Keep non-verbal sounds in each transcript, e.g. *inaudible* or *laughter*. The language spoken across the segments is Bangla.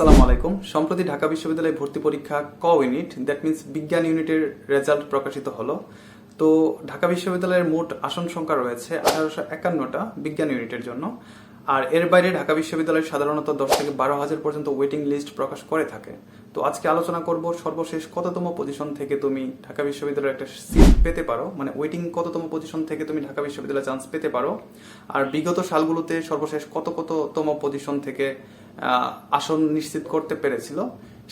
আসসালামু আলাইকুম। সম্প্রতি ঢাকা বিশ্ববিদ্যালয়ে ভর্তি পরীক্ষা ক ইউনিট দ্যাট মিন্স বিজ্ঞান ইউনিটের রেজাল্ট প্রকাশিত হলো। তো ঢাকা বিশ্ববিদ্যালয়ের মোট আসন সংখ্যা রয়েছে আঠারোশো একান্নটা বিজ্ঞান ইউনিটের জন্য। আর এর বাইরে ঢাকা বিশ্ববিদ্যালয় সাধারণত দশ থেকে বারো হাজার পর্যন্ত ওয়েটিং লিস্ট প্রকাশ করে থাকে। তো আজকে আলোচনা করব সর্বশেষ কততম পজিশন থেকে তুমি ঢাকা বিশ্ববিদ্যালয়ে একটা সিট পেতে পারো? মানে ওয়েটিং কততম পজিশন থেকে তুমি ঢাকা বিশ্ববিদ্যালয়ে চান্স পেতে পারো? আর বিগত সালগুলোতে সর্বশেষ কত কততম পজিশন থেকে আসন নিশ্চিত করতে পেরেছিল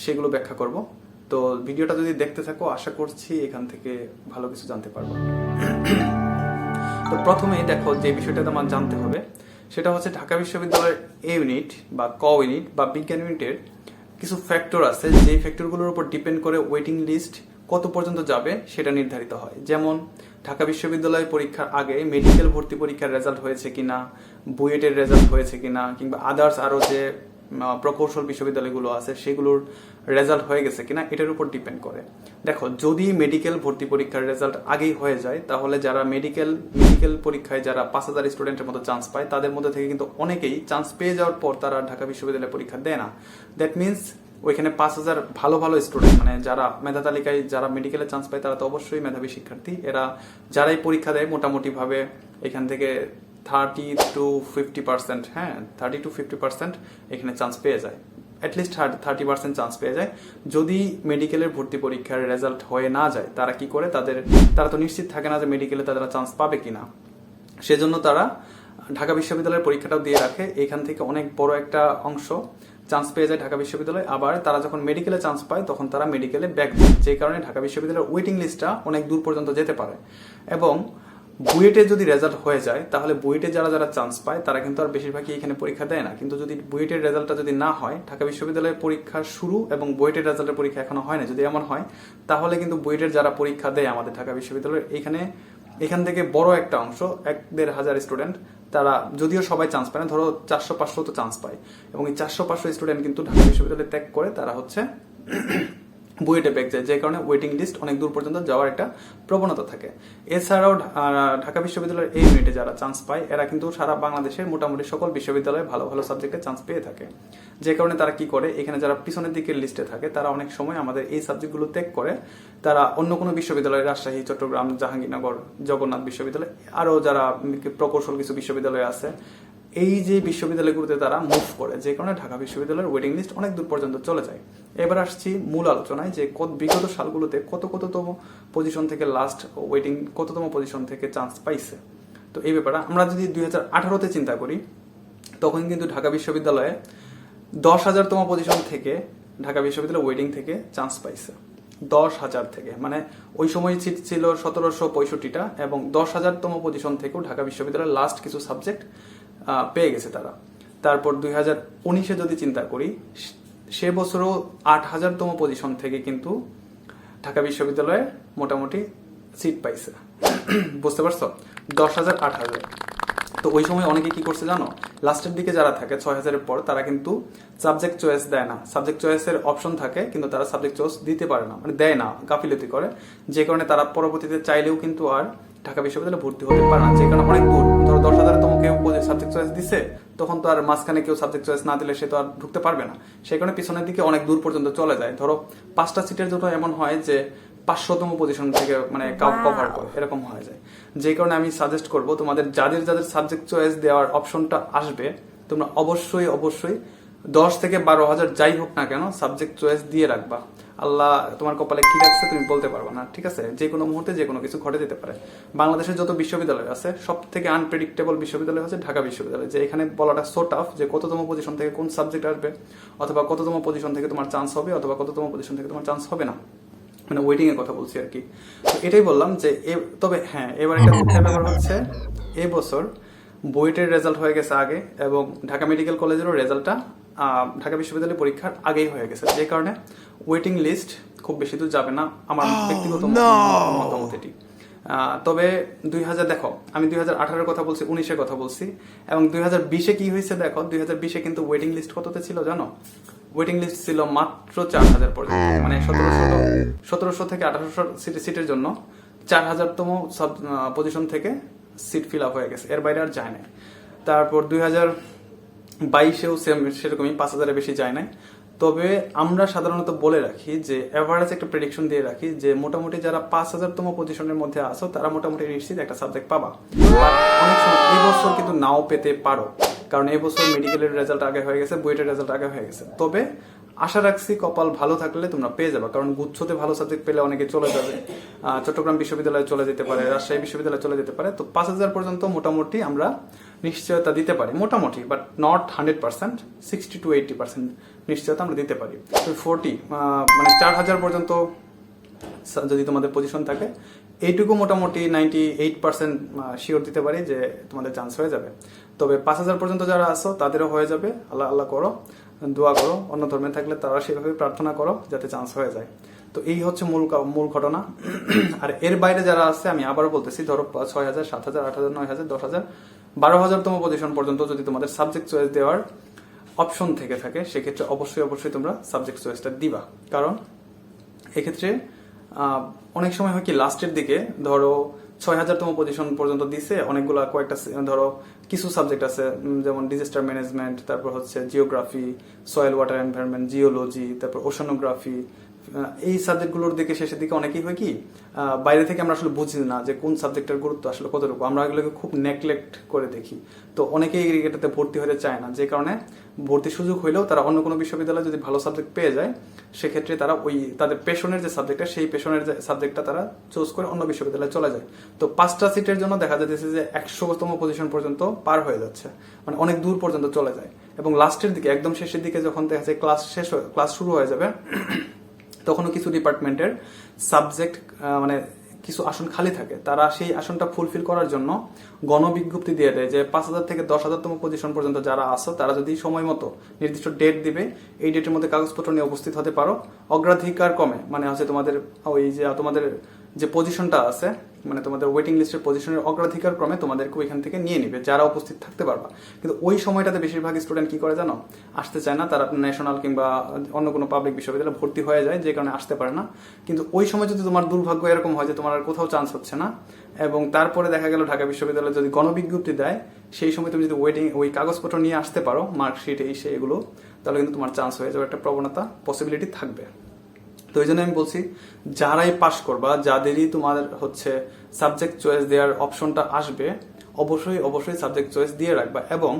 সেগুলো ব্যাখ্যা করব। তো ভিডিওটা যদি দেখতে থাকো, আশা করছি এখান থেকে ভালো কিছু জানতে পারব। তো প্রথমে দেখো যে বিষয়টা তোমার জানতে হবে। সেটা হচ্ছে ঢাকা বিশ্ববিদ্যালয়ের এ ইউনিট বা ক ইউনিট বা বিজ্ঞান ইউনিটের কিছু ফ্যাক্টর আছে যে ফ্যাক্টরগুলোর উপর ডিপেন্ড করে ওয়েটিং লিস্ট কত পর্যন্ত যাবে সেটা নির্ধারিত হয়। যেমন, ঢাকা বিশ্ববিদ্যালয় পরীক্ষার আগে মেডিকেল ভর্তি পরীক্ষার রেজাল্ট হয়েছে কিনা, বুয়েটের রেজাল্ট হয়েছে কিনা, কিংবা আদার্স আরও যে প্রকৌশল বিশ্ববিদ্যালয়গুলো আছে, সেগুলোর রেজাল্ট হয়ে গেছে কিনা, এটার উপর ডিপেন্ড করে। দেখো, যদি মেডিকেল ভর্তি পরীক্ষার রেজাল্ট আগেই হয়ে যায়, তাহলে যারা মেডিকেল মেডিকেল পরীক্ষায় যারা পাঁচ হাজার স্টুডেন্টের মতো চান্স পায়, তাদের মধ্যে থেকে কিন্তু অনেকেই চান্স পেয়ে যাওয়ার পর তারা ঢাকা বিশ্ববিদ্যালয়ে পরীক্ষা দেয় না। দ্যাট মিনস ওইখানে পাঁচ হাজার ভালো ভালো স্টুডেন্ট মানে যারা মেধা তালিকায় যারা মেডিকেলে চান্স পায়, তারা তো অবশ্যই মেধাবী শিক্ষার্থী। এরা যারাই পরীক্ষা দেয় মোটামুটি ভাবে এখান থেকে থার্টি টু ফিফটি পার্সেন্ট হ্যাঁ থার্টি টু ফিফটি পার্সেন্ট এখানে চান্স পেয়ে যায়। অ্যাটলিস্ট থার্টি পার্সেন্ট চান্স পেয়ে যায়। যদি মেডিকেলের ভর্তি পরীক্ষার রেজাল্ট হয়ে না যায়, তারা কি করে? তাদের, তারা তো নিশ্চিত থাকে না যে মেডিকেলে তারা চান্স পাবে কিনা। সেজন্য তারা ঢাকা বিশ্ববিদ্যালয়ের পরীক্ষাটাও দিয়ে রাখে। এখান থেকে অনেক বড় একটা অংশ চান্স পেয়ে যায় ঢাকা বিশ্ববিদ্যালয়। আবার তারা যখন মেডিকেলে চান্স পায়, তখন তারা মেডিকেলে ব্যাক যে কারণে ঢাকা বিশ্ববিদ্যালয়ের ওয়েটিং লিস্টটা অনেক দূর পর্যন্ত যেতে পারে। এবং বুয়েটে যদি রেজাল্ট হয়ে যায়, তাহলে বুয়েটে যারা যারা চান্স পায়, তারা কিন্তু আর বেশিরভাগই এখানে পরীক্ষা দেয় না। কিন্তু যদি বুয়েটের রেজাল্টটা যদি না হয়, ঢাকা বিশ্ববিদ্যালয়ের পরীক্ষা শুরু এবং বুয়েটের রেজাল্টের পরীক্ষা এখনও হয় না, যদি এমন হয়, তাহলে কিন্তু বুয়েটের যারা পরীক্ষা দেয় আমাদের ঢাকা বিশ্ববিদ্যালয়ের, এখানে, এখান থেকে বড় একটা অংশ, এক দেড় হাজার স্টুডেন্ট তারা যদিও সবাই চান্স পায় না, ধরো চারশো পাঁচশো তো চান্স পায়। এবং এই চারশো পাঁচশো স্টুডেন্ট কিন্তু ঢাকা বিশ্ববিদ্যালয়ে ত্যাগ করে, তারা হচ্ছে বুয়েটে ব্যাক যায় যে কারণে ওয়েটিং লিস্ট অনেক দূর পর্যন্ত যাওয়ার একটা প্রবণতা থাকে। এছাড়াও ঢাকা বিশ্ববিদ্যালয়ের এই ইউনিটে যারা চান্স পায়, এরা কিন্তু সারা বাংলাদেশের মোটামুটি সকল বিশ্ববিদ্যালয়ে ভালো ভালো সাবজেক্টে চান্স পেয়ে থাকে। যে কারণে তারা কি করে, এখানে যারা পিছনের দিকের লিস্টে থাকে, তারা অনেক সময় আমাদের এই সাবজেক্টগুলো ত্যাগ করে। তারা অন্য কোনো বিশ্ববিদ্যালয়, রাজশাহী, চট্টগ্রাম, জাহাঙ্গীরনগর, জগন্নাথ বিশ্ববিদ্যালয়, আরও যারা প্রকৌশল কিছু বিশ্ববিদ্যালয় আছে, এই যে বিশ্ববিদ্যালয়গুলোতে তারা মুভ করে, যে কারণে ঢাকা বিশ্ববিদ্যালয়ের ওয়েটিং লিস্ট অনেক দূর পর্যন্ত চলে যায়। এবার আসছি মূল আলোচনায় যে কত বিগত সালগুলোতে কত কততম পজিশন থেকে লাস্ট ওয়েটিং কততম পজিশন থেকে চান্স পাইছে? তো এই ব্যাপারে আমরা যদি দুই হাজার আঠারোতে চিন্তা করি, তখন কিন্তু ঢাকা বিশ্ববিদ্যালয়ে দশ হাজারতম পজিশন থেকে ঢাকা বিশ্ববিদ্যালয় ওয়েটিং থেকে চান্স পাইছে। দশ হাজার থেকে মানে ওই সময় সিট ছিল সতেরোশো পঁয়ষট্টিটা এবং দশ হাজারতম পজিশন থেকেও ঢাকা বিশ্ববিদ্যালয়ের লাস্ট কিছু সাবজেক্ট পেয়ে গেছে তারা। তারপর দুই হাজার উনিশে যদি চিন্তা করি সে বছরও আট হাজারতম পজিশন থেকে কিন্তু ঢাকা বিশ্ববিদ্যালয়ে মোটামুটি সিট পাইছে। *clears throat* বুঝতে পারছ? দশ হাজার, আট হাজার। তো ওই সময় অনেকে কি করছে জানো? লাস্টের দিকে যারা থাকে, ছয় হাজারের পর, তারা কিন্তু সাবজেক্ট চয়েস দেয় না। সাবজেক্ট চয়েসের অপশন থাকে, কিন্তু তারা সাবজেক্ট চয়েস দিতে পারে না মানে দেয় না, গাফিলতি করে। যে কারণে তারা পরবর্তীতে চাইলেও কিন্তু আর ঢাকা বিশ্ববিদ্যালয়ে ভর্তি হতে পারে না, যে কারণে অনেক দূর। ধরো দশ হাজার তম কেউ সাবজেক্ট চয়েস দিছে তখন তো আর মাঝখানে কেউ সাবজেক্ট চয়েস না দিলে সে তো আর ঢুকতে পারবে না। সেই কারণে পিছনের দিকে অনেক দূর পর্যন্ত চলে যায়। ধরো পাঁচটা সিটের জন্য এমন হয় যে পাঁচশোতম পজিশন থেকে মানে কভার করে এরকম হয়ে যায়। যে কারণে আমি সাজেস্ট করব তোমাদের যাদের যাদের সাবজেক্ট চয়েস দেওয়ার অপশনটা আসবে তোমরা অবশ্যই অবশ্যই দশ থেকে বারো হাজার যাই হোক না কেন সাবজেক্ট চয়েস দিয়ে রাখবা। আল্লাহ তোমার কপালে কি রাখছে তুমি বলতে পারবে না ঠিক আছে? যে কোনো মুহূর্তে যে কোনো কিছু ঘটে যেতে পারে। বাংলাদেশের যত বিশ্ববিদ্যালয় আছে সব থেকে আনপ্রেডিক্টেবল বিশ্ববিদ্যালয় হচ্ছে ঢাকা বিশ্ববিদ্যালয় যে এখানে বলাটা সো টাফ যে কততম পজিশন থেকে কোন সাবজেক্ট আসবে অথবা কততম পজিশন থেকে তোমার চান্স হবে অথবা কততম পজিশন থেকে তোমার চান্স হবে না। মানে ওয়েটিং এর কথা বলছি আর কি। তো এটাই বললাম যে তবে হ্যাঁ এবার একটা ব্যাপার হচ্ছে এই বছর বুয়েটের রেজাল্ট হয়ে গেছে আগে এবং ঢাকা মেডিকেল কলেজেরও রেজাল্টটা ঢাকা বিশ্ববিদ্যালয় পরীক্ষার আগেই হয়ে গেছে। যে কারণে ওয়েটিং লিস্ট খুব বেশি দূর যাবে না আমার ব্যক্তিগত মতামত এটি। তবে দুই হাজার দেখো আমি দুই হাজার আঠারোর কথা বলছি উনিশের কথা বলছি এবং দুই হাজার বিশে কি হয়েছে দেখো দুই হাজার বিশে কিন্তু ওয়েটিং লিস্ট কততে ছিল জানো? ওয়েটিং লিস্ট ছিল মাত্র চার হাজার পর্যন্ত মানে সতেরোশো সতেরোশো থেকে আঠারোশো সিটের সিটের জন্য চার হাজারতম সব পজিশন থেকে সিট ফিল আপ হয়ে গেছে। এর বাইরে আর যায় নাই। তারপর দুই হাজার বাইশেও সেম সেরকমই পাঁচ হাজারের বেশি যায় নাই। তবে আমরা সাধারণত বলে রাখি যে অ্যাভারেজ একটা প্রেডিকশন দিয়ে রাখি যে, মোটামুটি যারা পাঁচ হাজারতম পজিশনের মধ্যে আসো তারা মোটামুটি নিশ্চিত একটা সাবজেক্ট পাবা। অনেক সময় এই বছর কিন্তু নাও পেতে পারো। কারণ এই বছর মেডিকেলের রেজাল্ট আগে হয়ে গেছে, বুয়েটের রেজাল্ট আগে হয়ে গেছে। তবে আশা রাখছি কপাল ভালো থাকলে তোমরা পেয়ে যাবে, কারণ গুচ্ছতে ভালো সাবজেক্ট পেলে অনেকে চলে যাবে। চট্টগ্রাম বিশ্ববিদ্যালয়ে চলে যেতে পারে, রাজশাহী বিশ্ববিদ্যালয়ে চলে যেতে পারে, তো পাঁচ হাজার পর্যন্ত মোটামুটি আমরা নিশ্চয়তা দিতে পারি। মোটামুটি but not hundred percent sixty two eighty percent নিশ্চয়তা আমরা দিতে পারি। তো ফোরটি মানে চার হাজার পর্যন্ত যদি তোমাদের পজিশন থাকে, এইটুকু মোটামুটি নাইনটি এইট পার্সেন্ট শিওর দিতে পারি যে তোমাদের চান্স হয়ে যাবে। তবে পাঁচ হাজার পর্যন্ত যারা আসো তাদেরও হয়ে যাবে। আল্লাহ আল্লাহ করো। দোয়া করো, অন্য ধর্মে থাকলে তারা সেভাবে প্রার্থনা করো যাতে চান্স হয়ে যায়। তো এই হচ্ছে মূল মূল ঘটনা। *clears throat* আর এর বাইরে যারা আছে, আমি আবারও বলতেছি, ধরো ছয় হাজার, সাত হাজার, আট হাজার, নয় হাজার, দশ হাজার, বারো হাজারতম পজিশন পর্যন্ত যদি তোমাদের সাবজেক্ট চয়েস দেওয়ার অপশন থেকে থাকে, সেক্ষেত্রে অবশ্যই অবশ্যই তোমরা সাবজেক্ট চয়েসটা দিবা। কারণ এক্ষেত্রে অনেক সময় হয় কি লাস্টের দিকে ধরো ছয় হাজারতম পজিশন পর্যন্ত দিছে। অনেকগুলো কয়েকটা ধরো, কিছু সাবজেক্ট আছে যেমন ডিজাস্টার ম্যানেজমেন্ট তারপর হচ্ছে geography soil water environment geology তারপর ওশানোগ্রাফি এই সাবজেক্টগুলোর দিকে, শেষের দিকে অনেকেই হয় কি বাইরে থেকে আমরা আসলে বুঝি না যে কোন সাবজেক্টের গুরুত্ব আসলে কতটুকু। আমরা এগুলোকে খুব নেগলেক্ট করে দেখি। তো অনেকেই এটাতে ভর্তি হতে চায় না, যে কারণে ভর্তির সুযোগ হইলেও তারা অন্য কোনো বিশ্ববিদ্যালয়ে যদি ভালো সাবজেক্ট পেয়ে যায়, সেক্ষেত্রে তারা ওই তাদের পেশনের যে সাবজেক্টটা সেই পেশনের যে সাবজেক্টটা তারা চুজ করে অন্য বিশ্ববিদ্যালয়ে চলে যায়। তো পাঁচটা সিটের জন্য দেখা যাচ্ছে যে একশোতম পজিশন পর্যন্ত পার হয়ে যাচ্ছে। মানে অনেক দূর পর্যন্ত চলে যায়। এবং লাস্টের দিকে, একদম শেষের দিকে যখন দেখা যায় ক্লাস শেষ ক্লাস শুরু হয়ে যাবে, তখনও কিছু ডিপার্টমেন্টের সাবজেক্ট মানে কিছু আসন খালি থাকে, তারা সেই আসনটা ফুলফিল করার জন্য গণবিজ্ঞপ্তি দিয়ে দেয় যে পাঁচ হাজার থেকে দশ হাজারতম পজিশন পর্যন্ত যারা আসো তারা যদি সময় মতো নির্দিষ্ট ডেট দিবে, এই ডেটের মধ্যে কাগজপত্র নিয়ে উপস্থিত হতে পারো। অগ্রাধিকার কমে মানে হচ্ছে তোমাদের ওই যে তোমাদের যে পজিশনটা আছে মানে তোমাদের ওয়েটিং লিস্টের পজিশনের অগ্রাধিকার ক্রমে তোমাদেরকে ওইখান থেকে নিয়ে নিবে, যারা উপস্থিত থাকতে পারবা। কিন্তু ওই সময়টাতে বেশিরভাগ স্টুডেন্ট কি করে জানো? আসতে চায় না, তারা ন্যাশনাল কিংবা অন্য কোনো পাবলিক বিশ্ববিদ্যালয়ে ভর্তি হয়ে যায়, যে কারণে আসতে পারে না। কিন্তু ওই সময় যদি তোমার দুর্ভাগ্য এরকম হয় যে তোমার আর কোথাও চান্স হচ্ছে না, এবং তারপরে দেখা গেল ঢাকা বিশ্ববিদ্যালয়ে যদি গণবিজ্ঞপ্তি দেয়, সেই সময় তুমি যদি ওয়েটিং ওই কাগজপত্র নিয়ে আসতে পারো মার্কশিট এই সে এগুলো, তাহলে কিন্তু তোমার চান্স হয়ে যাবে, একটা প্রবণতা পসিবিলিটি থাকবে। তো এই জন্য আমি বলছি, যারাই পাশ করবা, যাদেরই তোমার হচ্ছে সাবজেক্ট চয়েস দেওয়ার অপশনটা আসবে, অবশ্যই অবশ্যই সাবজেক্ট চয়েস দিয়ে রাখবা এবং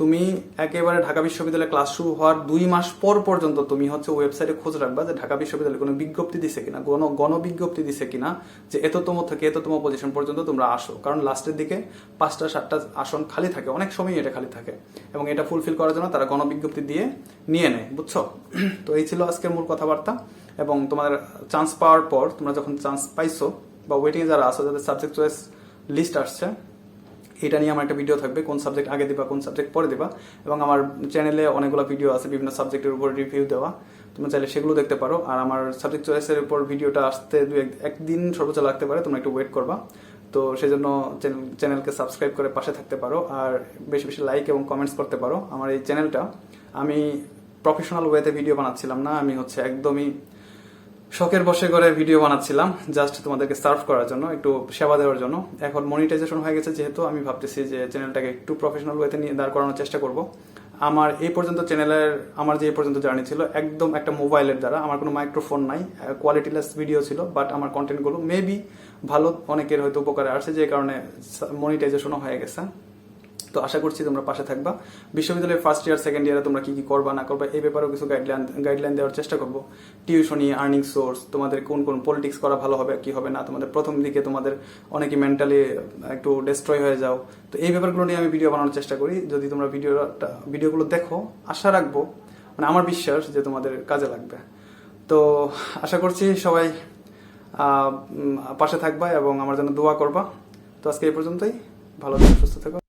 তুমি একেবারে ঢাকা বিশ্ববিদ্যালয়ে ক্লাস শুরু হওয়ার দুই মাস পর পর্যন্ত তুমি হচ্ছে ওয়েবসাইটে খোঁজ রাখবা যে ঢাকা বিশ্ববিদ্যালয়ে কোনো বিজ্ঞপ্তি দিছে কিনা, গণ, গণবিজ্ঞপ্তি দিছে কিনা যে এততম থেকে এততম পজিশন পর্যন্ত তোমরা আসো। কারণ লাস্টের দিকে পাঁচটা, সাতটা আসন খালি থাকে, অনেক সময় এটা খালি থাকে এবং এটা ফুলফিল করার জন্য তারা গণবিজ্ঞপ্তি দিয়ে নিয়ে নেয়, বুঝছ? তো এই ছিল আজকের মূল কথাবার্তা। এবং তোমার চান্স পাওয়ার পর তোমরা যখন চান্স পাইছো বা ওয়েটিংয়ে যারা আসো যাদের সাবজেক্ট চয়েস লিস্ট আসছে, এটা নিয়ে আমার একটা ভিডিও থাকবে, কোন সাবজেক্ট আগে দিবা, কোন সাবজেক্ট পরে দিবা। এবং আমার চ্যানেলে অনেকগুলো ভিডিও আছে, বিভিন্ন সাবজেক্টের উপর রিভিউ দেওয়া। তোমরা চাইলে সেগুলো দেখতে পারো। আর আমার সাবজেক্ট চয়েসের উপর ভিডিওটা আসতে দু একদিন সর্বোচ্চ লাগতে পারে, তোমরা একটু ওয়েট করবা। তো সেই জন্য চ্যানেলকে সাবস্ক্রাইব করে পাশে থাকতে পারো। আর বেশি বেশি লাইক এবং কমেন্টস করতে পারো। আমার এই চ্যানেলটা আমি প্রফেশনাল ওয়েতে ভিডিও বানাচ্ছিলাম না, আমি হচ্ছে একদমই শখের বসে করে ভিডিও বানাচ্ছিলাম জাস্ট তোমাদেরকে সার্ভ করার জন্য, একটু সেবা দেওয়ার জন্য। এখন মনিটাইজেশন হয়ে গেছে, যেহেতু আমি ভাবতেছি যে চ্যানেলটাকে একটু প্রফেশনাল ওয়েতে নিয়ে, দাঁড় করানোর চেষ্টা করব। আমার এই পর্যন্ত চ্যানেলের আমার যে এই পর্যন্ত জার্নি ছিল, একদম একটা মোবাইলের দ্বারা, আমার কোনো মাইক্রোফোন নাই কোয়ালিটিলেস ভিডিও ছিল বাট আমার কন্টেন্টগুলো মেবি ভালো, অনেকের হয়তো উপকারে আসছে যে কারণে মনিটাইজেশনও হয়ে গেছে। তো আশা করছি তোমরা পাশে থাকবা। বিশ্ববিদ্যালয়ের ফার্স্ট ইয়ার সেকেন্ড ইয়ারে তোমরা কি কি করবা, না করবা, এই ব্যাপারেও কিছু গাইডলাইন গাইডলাইন দেওয়ার চেষ্টা করব। টিউশনি আর্নিং সোর্স তোমাদের কোন কোন পলিটিক্স করা ভালো হবে, কি হবে না, তোমাদের প্রথম দিকে তোমাদের অনেকে মেন্টালি একটু ডিস্ট্রয় হয়ে যাও। তো এই ব্যাপারগুলো নিয়ে আমি ভিডিও বানানোর চেষ্টা করি। যদি তোমরা ভিডিওটা, ভিডিওগুলো দেখো, আশা রাখব মানে আমার বিশ্বাস যে তোমাদের কাজে লাগবে। তো আশা করছি সবাই পাশে থাকবা এবং আমার জন্য দোয়া করবা। তো আজকে এই পর্যন্তই। ভালো সুস্থ থেকো।